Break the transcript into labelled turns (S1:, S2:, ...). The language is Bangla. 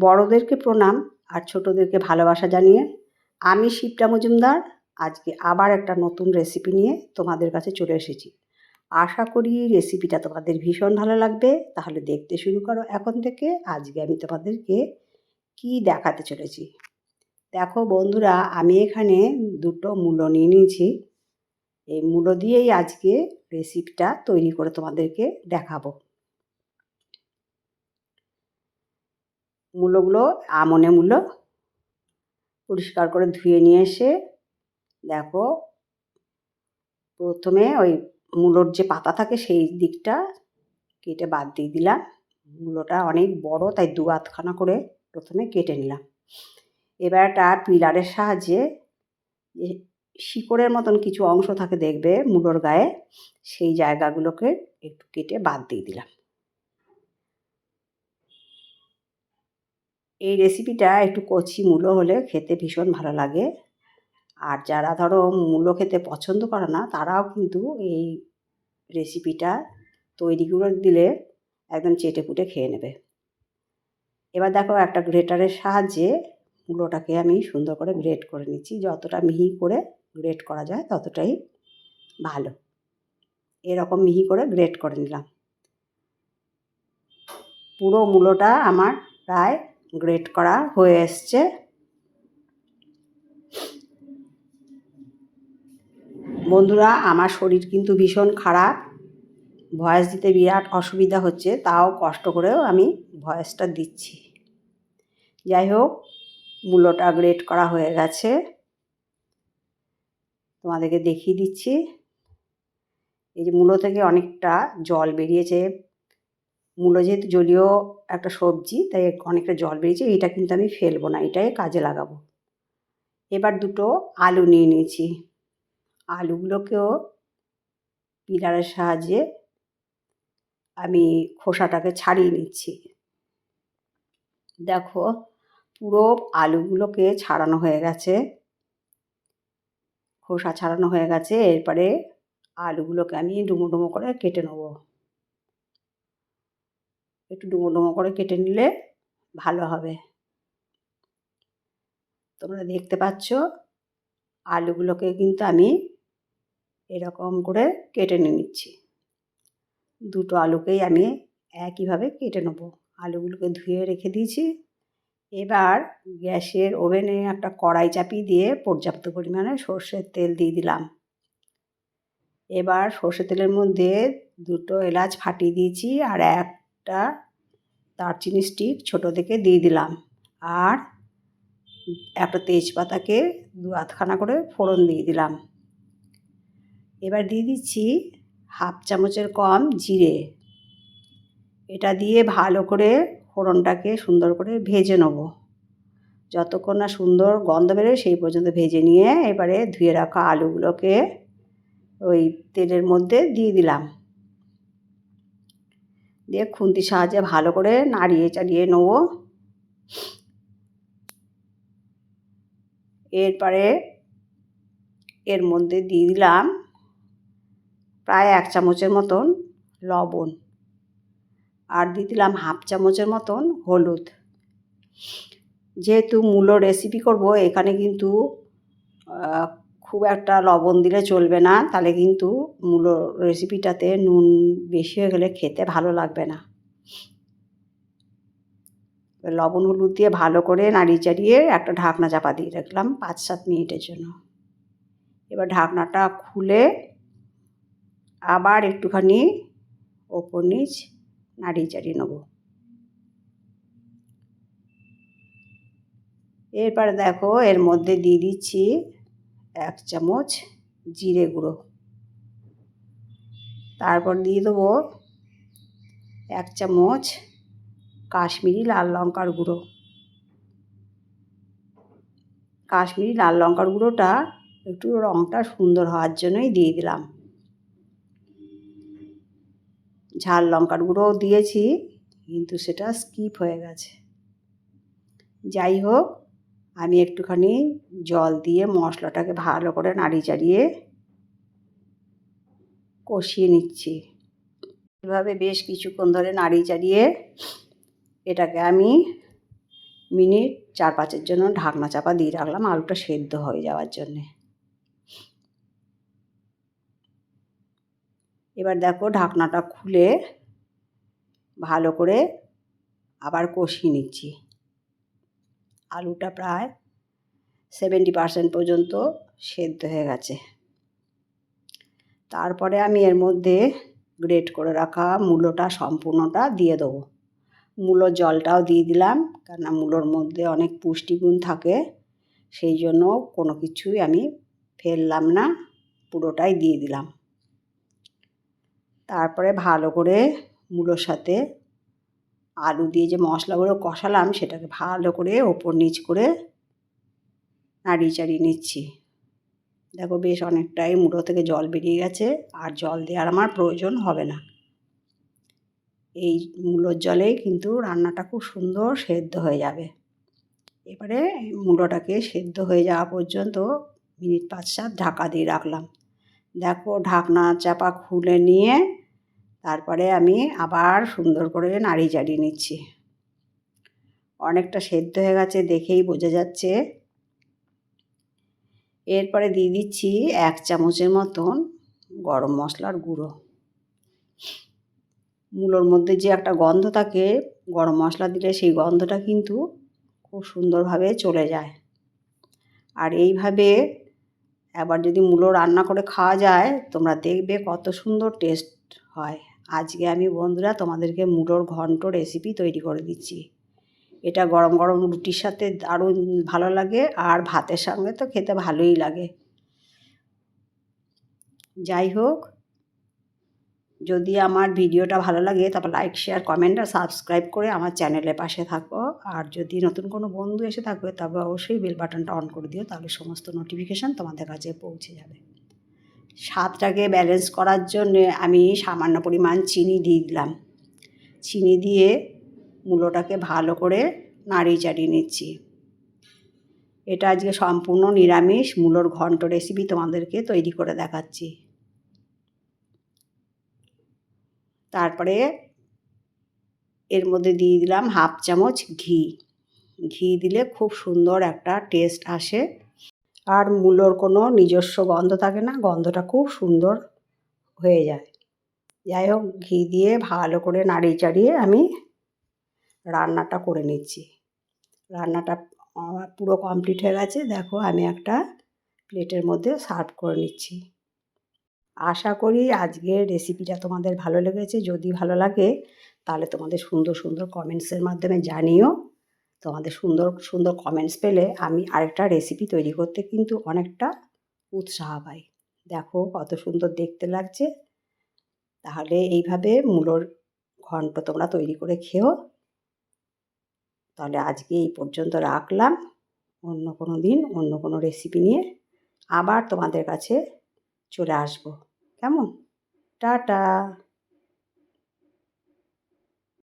S1: বড়োদেরকে প্রণাম আর ছোটোদেরকে ভালোবাসা জানিয়ে আমি শিবটা মজুমদার। আজকে আবার একটা নতুন রেসিপি নিয়ে তোমাদের কাছে চলে এসেছি। আশা করি রেসিপিটা তোমাদের ভীষণ ভালো লাগবে। তাহলে দেখতে শুরু করো এখন থেকে। আজকে আমি তোমাদেরকে কি দেখাতে চলেছি। দেখো বন্ধুরা, আমি এখানে দুটো মূলো নিয়ে নিয়েছি। এই মূলো দিয়েই আজকে রেসিপিটা তৈরি করে তোমাদেরকে দেখাবো। মূলোগুলো আমনে মূলো পরিষ্কার করে ধুয়ে নিয়ে এসে দেখো, প্রথমে ওই মূলোর যে পাতা থাকে সেই দিকটা কেটে বাদ দিয়ে দিলাম। মূলোটা অনেক বড়, তাই দু আধখানা করে প্রথমে কেটে নিলাম। এবার একটা পিলারের সাহায্যে যে শিকড়ের মতন কিছু অংশ থাকে দেখবে মূলোর গায়ে, সেই জায়গাগুলোকে একটু কেটে বাদ দিয়ে দিলাম। এই রেসিপিটা একটু কচি মূলো হলে খেতে ভীষণ ভালো লাগে। আর যারা ধরো মূলো খেতে পছন্দ করে না, তারাও কিন্তু এই রেসিপিটা তৈরি করে দিলে একদম চেটে পুটে খেয়ে নেবে। এবার দেখো একটা গ্রেটারের সাহায্যে মূলোটাকে আমি সুন্দর করে গ্রেট করে নিচ্ছি। যতটা মিহি করে গ্রেট করা যায় ততটাই ভালো। এরকম মিহি করে গ্রেট করে নিলাম। পুরো মূলোটা আমার প্রায় গ্রেট করা হয়ে এসছে। বন্ধুরা, আমার শরীর কিন্তু ভীষণ খারাপ। ভয়েস দিতে বিরাট অসুবিধা হচ্ছে, তাও কষ্ট করেও আমি ভয়েসটা দিচ্ছি। যাই হোক মূলোটা গ্রেট করা হয়ে গেছে। তোমাদেরকে দেখিয়ে দিচ্ছি। এই যে মূলো থেকে অনেকটা জল বেরিয়েছে মূলো যেহেতু জলীয় একটা সবজি, তাই অনেকটা জল বেরিয়েছে এটা কিন্তু আমি ফেলব না, এটাই কাজে লাগাবো। এবার দুটো আলু নিয়ে নিয়েছি। আলুগুলোকেও পিলারের সাহায্যে আমি খোসাটাকে ছাড়িয়ে নিচ্ছি। দেখো, পুরো আলুগুলোকে ছাড়ানো হয়ে গেছে। খোসা ছাড়ানো হয়ে গেছে, এরপরে আলুগুলোকে আমি ডুমো ডুমো করে কেটে নেব। একটু ডুমো ডুমো করে কেটে নিলে ভালো হবে। তোমরা দেখতে পাচ্ছ, আলুগুলোকে কিন্তু আমি এরকম করে কেটে নিয়ে নিচ্ছি। দুটো আলুকেই আমি একইভাবে কেটে নেব। আলুগুলোকে ধুয়ে রেখে দিয়েছি। এবার গ্যাসের ওভেনে একটা কড়াই চাপিয়ে দিয়ে পর্যাপ্ত পরিমাণে সর্ষের তেল দিয়ে দিলাম। এবার সর্ষের তেলের মধ্যে দুটো এলাচ ফাটিয়ে দিয়েছি আর একটা দারচিনি স্টিক ছোটো থেকে দিয়ে দিলাম। আর একটা তেজপাতাকে দু আধখানা করে ফোড়ন দিয়ে দিলাম। এবার দিয়ে দিচ্ছি হাফ চামচের কম জিরে। এটা দিয়ে ভালো করে ফোড়নটাকে সুন্দর করে ভেজে নেব। যতক্ষণ না সুন্দর গন্ধ বেরোয় সেই পর্যন্ত ভেজে নিয়ে এবারে ধুয়ে রাখা আলুগুলোকে ওই তেলের মধ্যে দিয়ে দিলাম। দিয়ে খুন্তির সাহায্যে ভালো করে নাড়িয়ে চাড়িয়ে নেব। এরপরে এর মধ্যে দিয়ে দিলাম প্রায় এক চামচের মতন লবণ আর দিয়ে দিলাম হাফ চামচের মতন হলুদ। যেহেতু মূলো রেসিপি করব, এখানে কিন্তু খুব একটা লবণ দিলে চলবে না, তাহলে কিন্তু মূলো রেসিপিটাতে নুন বেশি হয়ে গেলে খেতে ভালো লাগবে না। লবণ হলুদ দিয়ে ভালো করে নাড়িয়ে চাড়িয়ে একটা ঢাকনা চাপা দিয়ে রাখলাম পাঁচ সাত মিনিটের জন্য। এবার ঢাকনাটা খুলে আবার একটুখানি ওপর নিচ নাড়িয়ে চাড়িয়ে নেব। এরপরে দেখো এর মধ্যে দিয়ে দিচ্ছি এক চামচ জিরে গুঁড়ো। তারপর দিয়ে দেবো এক চামচ কাশ্মীরি লাল লঙ্কার গুঁড়ো। কাশ্মীরি লাল লঙ্কার গুঁড়োটা একটু রঙটা সুন্দর হওয়ার জন্যই দিয়ে দিলাম। ঝাল লঙ্কার গুঁড়োও দিয়েছি, কিন্তু সেটা স্কিপ হয়ে গেছে। যাই হোক আমি একটুখানি জল দিয়ে মশলাটাকে ভালো করে নাড়িয়ে চাড়িয়ে কষিয়ে নিচ্ছি। এভাবে বেশ কিছুক্ষণ ধরে নাড়িয়ে চাড়িয়ে এটাকে আমি মিনিট চার পাঁচের জন্য ঢাকনা চাপা দিয়ে রাখলাম আলুটা সেদ্ধ হয়ে যাওয়ার জন্যে। এবার দেখো ঢাকনাটা খুলে ভালো করে আবার কষিয়ে নিচ্ছি। আলুটা প্রায় সেভেন্টি পার্সেন্ট পর্যন্ত সেদ্ধ হয়ে গেছে। তারপরে আমি এর মধ্যে গ্রেট করে রাখা মূলোটা সম্পূর্ণটা দিয়ে দেবো। মূলোর জলটাও দিয়ে দিলাম, কেননা মূলোর মধ্যে অনেক পুষ্টিগুণ থাকে, সেই জন্য কোনো কিছুই আমি ফেললাম না, পুরোটাই দিয়ে দিলাম। তারপরে ভালো করে মূলোর সাথে আলু দিয়ে যে মশলাগুলো কষালাম, সেটাকে ভালো করে ওপর নিচ করে নাড়িয়ে চাড়িয়ে নিচ্ছি। দেখো বেশ অনেকটাই মুড়ো থেকে জল বেরিয়ে গেছে, আর জল দেওয়ার আমার প্রয়োজন হবে না। এই মূলোর জলেই কিন্তু রান্নাটা খুব সুন্দর সেদ্ধ হয়ে যাবে। এবারে মূলোটাকে সেদ্ধ হয়ে যাওয়া পর্যন্ত মিনিট পাঁচ সাত ঢাকা দিয়ে রাখলাম। দেখো ঢাকনা চাপা খুলে নিয়ে তারপরে আমি আবার সুন্দর করে নাড়ি চাড়িয়ে নিচ্ছি। অনেকটা সেদ্ধ হয়ে গেছে দেখেই বোঝা যাচ্ছে। এরপরে দিয়ে দিচ্ছি এক চামচের মতন গরম মশলার গুঁড়ো। মূলোর মধ্যে যে একটা গন্ধ থাকে, গরম মশলা দিলে সেই গন্ধটা কিন্তু খুব সুন্দরভাবে চলে যায়। আর এইভাবে একবার যদি মূলো রান্না করে খাওয়া যায়, তোমরা দেখবে কত সুন্দর টেস্ট হয়। আজকে আমি বন্ধুরা তোমাদেরকে মূলোর ঘন্ট রেসিপি তৈরি করে দিচ্ছি। এটা গরম গরম রুটির সাথে দারুণ ভালো লাগে আর ভাতের সঙ্গে তো খেতে ভালোই লাগে। যাই হোক, যদি আমার ভিডিওটা ভালো লাগে তারপর লাইক শেয়ার কমেন্ট আর সাবস্ক্রাইব করে আমার চ্যানেলের পাশে থাকো। আর যদি নতুন কোনো বন্ধু এসে থাকবে তবে অবশ্যই বেল বাটনটা অন করে দিও, তাহলে সমস্ত নোটিফিকেশান তোমাদের কাছে পৌঁছে যাবে। স্বাদটাকে ব্যালেন্স করার জন্য আমি সামান্য পরিমাণ চিনি দিয়ে দিলাম। চিনি দিয়ে মূলোটাকে ভালো করে নাড়িয়ে চাড়িয়ে নিচ্ছি। এটা আজকে সম্পূর্ণ নিরামিষ, মূলোর ঘন্ট রেসিপি তোমাদেরকে তৈরি করে দেখাচ্ছি। তারপরে এর মধ্যে দিয়ে দিলাম হাফ চামচ ঘি। ঘি দিলে খুব সুন্দর একটা টেস্ট আসে। আর মূলোর কোনো নিজস্ব গন্ধ থাকে না, গন্ধটা খুব সুন্দর হয়ে যায়। যাই হোক, ঘি দিয়ে ভালো করে নাড়িয়ে চাড়িয়ে আমি রান্নাটা করে নিচ্ছি। রান্নাটা পুরো কমপ্লিট হয়ে গেছে। দেখো, আমি একটা প্লেটের মধ্যে সার্ভ করে নিচ্ছি। আশা করি আজকের রেসিপিটা তোমাদের ভালো লেগেছে। যদি ভালো লাগে, তাহলে তোমাদের সুন্দর সুন্দর কমেন্টসের মাধ্যমে জানিও। তোমাদের সুন্দর সুন্দর কমেন্টস পেলে আমি আরেকটা রেসিপি তৈরি করতে কিন্তু অনেকটা উৎসাহ পাই। দেখো কত সুন্দর দেখতে লাগছে। তাহলে এইভাবে মূলোর ঘন্ট তোমরা তৈরি করে খেও। তাহলে আজকে এই পর্যন্ত রাখলাম। অন্য কোনো দিন অন্য কোনো রেসিপি নিয়ে আবার তোমাদের কাছে চলে আসব। কেমন? টাটা!